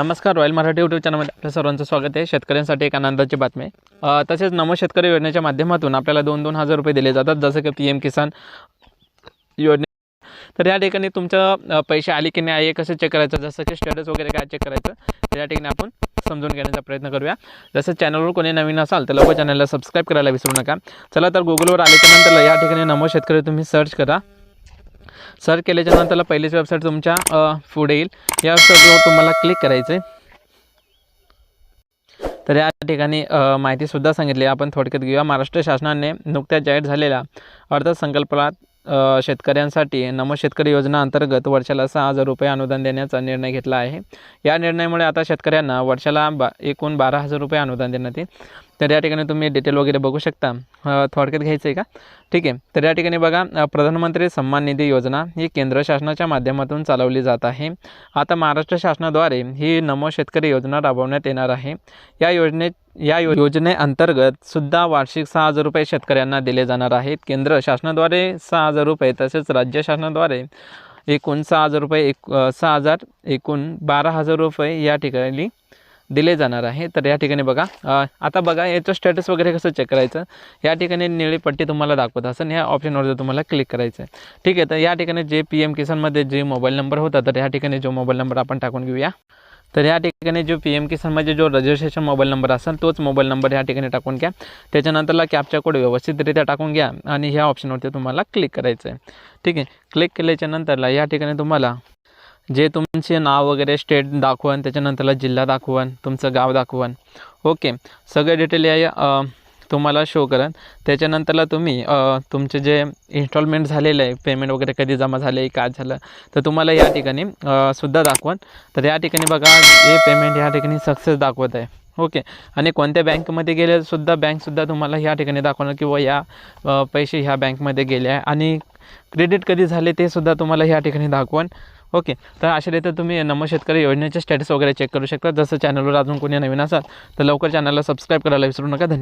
नमस्कार royal Marathi YouTube चॅनलमध्ये आपल्या सर्वांचं स्वागत आहे. शेतकऱ्यांसाठी एक आनंदाची बातमी. आहे. तसेच नमो शेतकरी योजनेच्या माध्यमातून आपल्याला दोन दोन हजार रुपये दिले जातात. जसं की पी एम किसान योजने. तर या ठिकाणी तुमचं पैसे आले की नाही आहे कसं चेक करायचं? जसं की स्टेटस वगैरे काय चेक करायचं? तर या ठिकाणी आपण समजून घेण्याचा प्रयत्न करूया. जसं चॅनलवर कोणी नवीन असाल तर लवकर चॅनलला सबस्क्राईब करायला विसरू नका. चला तर गुगलवर आल्याच्यानंतर या ठिकाणी नमो शेतकरी तुम्ही सर्च करा. सर्च केल्याच्यानंतर त्याला पहिलीच वेबसाईट तुमच्यापुढे येईल. या वेबसाईटवर तुम्हाला क्लिक करायचं आहे तर या ठिकाणी माहितीसुद्धा सांगितली. आपण थोडक्यात घेऊया. महाराष्ट्र शासनाने नुकत्याच जाहीर झालेल्या अर्थसंकल्पात शेतकऱ्यांसाठी नमो शेतकरी योजना अंतर्गत वर्षाला सहा हजार रुपये अनुदान देण्याचा निर्णय घेतला आहे. या निर्णयामुळे आता शेतकऱ्यांना वर्षाला बा एकूण बारा हजार रुपये अनुदान देण्यात येईल. तर या ठिकाणी तुम्ही डिटेल वगैरे बघू शकता. थोडक्यात घ्यायचं आहे का? ठीक आहे. तर या ठिकाणी बघा प्रधानमंत्री सन्मान निधी योजना ही केंद्र शासनाच्या माध्यमातून चालवली जात आहे. आता महाराष्ट्र शासनाद्वारे ही नमो शेतकरी योजना राबवण्यात येणार आहे. या योजनेत या योजनेअंतर्गत सुद्धा वार्षिक सहा हजार रुपये शेतकऱ्यांना दिले जाणार आहेत. केंद्र शासनाद्वारे सहा हजार रुपये तसेच राज्य शासनाद्वारे एकूण सहा हजार रुपये एक सहा हजार एकूण बारा हजार रुपये या ठिकाणी दिले जाणार आहे. तर या ठिकाणी बघा आता बघा याचं स्टेटस वगैरे कसं चेक करायचं? या ठिकाणी निळी पट्टी तुम्हाला दाखवत असेल. ह्या ऑप्शनवर जर तुम्हाला क्लिक करायचं आहे ठीक आहे तर या ठिकाणी जे पी एम किसानमध्ये जे मोबाईल नंबर होता तर या ठिकाणी जो मोबाईल नंबर आपण टाकून घेऊया. तर या ठिकाणी जो पी एम किसानमध्ये जो रजिस्ट्रेशन मोबाईल नंबर असेल तोच मोबाईल नंबर या ठिकाणी टाकून घ्या. त्याच्यानंतरला कॅपचा कोड व्यवस्थितरित्या टाकून घ्या आणि ह्या ऑप्शनवरती तुम्हाला क्लिक करायचं आहे ठीक आहे क्लिक केल्याच्या नंतरला या ठिकाणी तुम्हाला जे तुमचे नाव वगैरे स्टेट दाखवण त्याच्यानंतरला जिल्हा दाखवण तुमचं गाव दाखवण ओके सगळे डिटेल या तुम्हाला शो करेन. त्याच्यानंतरला तुम्ही तुमचे जे इन्स्टॉलमेंट झालेलं आहे पेमेंट वगैरे कधी जमा झाले काय झालं तर तुम्हाला या ठिकाणी सुद्धा दाखवण तर या ठिकाणी बघा हे पेमेंट या ठिकाणी सक्सेस दाखवत आहे. ओके आणि कोणत्या बँकमध्ये गेले सुद्धा बँकसुद्धा तुम्हाला ह्या ठिकाणी दाखवणार किंवा या पैसे ह्या बँकमध्ये गेले आहे. आणि क्रेडिट कधी झाले ते सुद्धा तुम्हाला ह्या ठिकाणी दाखवण ओके तर अशा रीती तुम्ही नमो शेतकरी योजनेचे स्टेटस वगैरे चेक करू शकता. जसं चॅनलवर अजून कोणी नवीन असाल तर लवकर चॅनलला सबस्क्राईब करायला विसरू नका. धन्यवाद.